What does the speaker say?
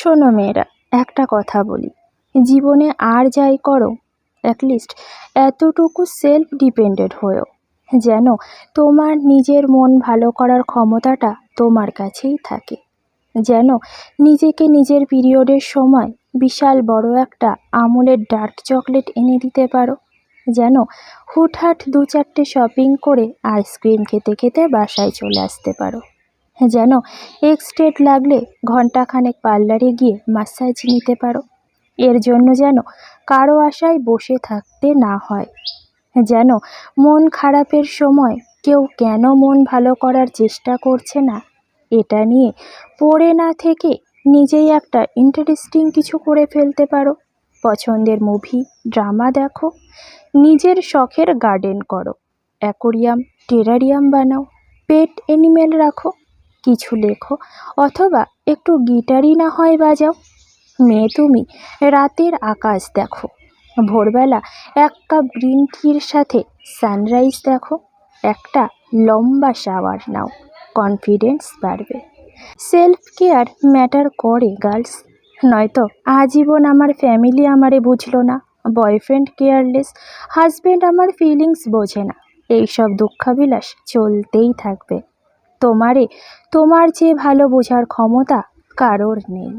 শোনো মেয়েরা, একটা কথা বলি। জীবনে আর যাই করো অ্যাটলিস্ট এতটুকু সেলফ ডিপেন্ডেন্ট হয়েও। যেন তোমার নিজের মন ভালো করার ক্ষমতাটা তোমার কাছেই থাকে। যেন নিজেকে নিজের পিরিয়ডের সময় বিশাল বড় একটা আমুলের ডার্ক চকলেট এনে দিতে পারো। যেন হুটহাট দু চারটে শপিং করে আইসক্রিম খেতে খেতে বাসায় চলে আসতে পারো। যেন এক্সটেট লাগলে ঘন্টাখানেক পার্লারে গিয়ে মাসাজ নিতে পারো। এর জন্য যেন কারও আশায় বসে থাকতে না হয়। যেন মন খারাপের সময় কেউ কেন মন ভালো করার চেষ্টা করছে না। এটা নিয়ে পড়ে না থেকে নিজেই একটা ইন্টারেস্টিং কিছু করে ফেলতে পারো। পছন্দের মুভি, ড্রামা দেখো। নিজের শখের গার্ডেন করো। অ্যাকোরিয়াম, টেরারিয়াম বানাও। পেট অ্যানিমেল রাখো। কিছু লেখো, অথবা একটু গিটারই না হয় বাজাও। মেয়ে তুমি, রাতের আকাশ দেখো, ভোরবেলা এক কাপ গ্রিন টির সাথে সানরাইজ দেখো, একটা লম্বা শাওয়ার নাও, কনফিডেন্স বাড়বে। সেলফ কেয়ার ম্যাটার করে, গার্লস। নয়তো আজীবন আমার ফ্যামিলি আমারে বুঝলো না, বয়ফ্রেন্ড কেয়ারলেস হাজব্যান্ড আমার ফিলিংস বোঝে না। এইসব দুঃখাবিলাস চলতেই থাকবে। তোমারে। তোমার যে ভালো বোঝার ক্ষমতা কারোর নেই।